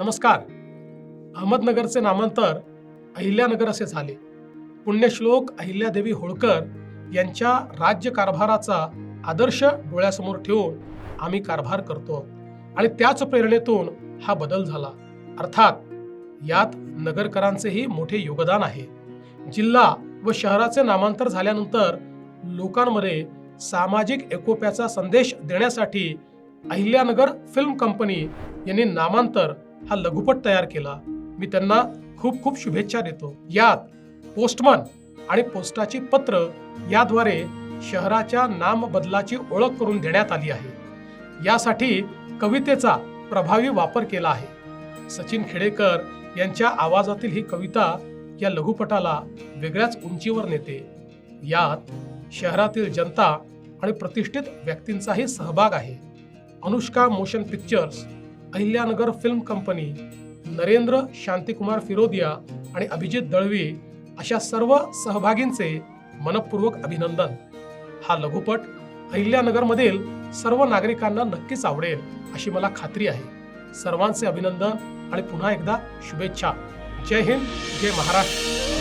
नमस्कार. अहमदनगरचे नामांतर अहिल्यानगर असे झाले. पुण्यश्लोक अहिल्यादेवी होळकर यांच्या राज्य कारभाराचा आदर्श डोळ्यासमोर ठेवून आम्ही कारभार करतो आणि त्याच प्रेरणेतून हा बदल झाला. अर्थात यात नगरकरांचेही मोठे योगदान आहे. जिल्हा व शहराचे नामांतर झाल्यानंतर लोकांमध्ये सामाजिक एकोप्याचा संदेश देण्यासाठी अहिल्यानगर फिल्म कंपनी यांनी नामांतर हा लघुपट तयार केला. मी त्यांना खूप खूप शुभेच्छा देतो. यात पोस्टमन आणि पोस्टाची पत्र याद्वारे शहराच्या नाम बदलाची ओळख करून देण्यात आली आहे. यासाठी कवितेचा प्रभावी वापर केला आहे. सचिन खेडेकर यांच्या आवाजातील ही कविता या लघुपटाला वेगळ्याच उंचीवर नेते. यात शहरातील जनता आणि प्रतिष्ठित व्यक्तींचाही सहभाग आहे. Anushka motion pictures Ahilyanagar film company Narendra Shantikumar Firodia आणि अभिजित दळवी अशा सर्व सहभागींचे मनपूर्वक अभिनंदन. हा लघुपट अहिल्यानगरमधील सर्व नागरिकांना नक्कीच आवडेल अशी मला खात्री आहे. सर्वांचे अभिनंदन आणि पुन्हा एकदा शुभेच्छा. जय हिंद जय महाराष्ट्र.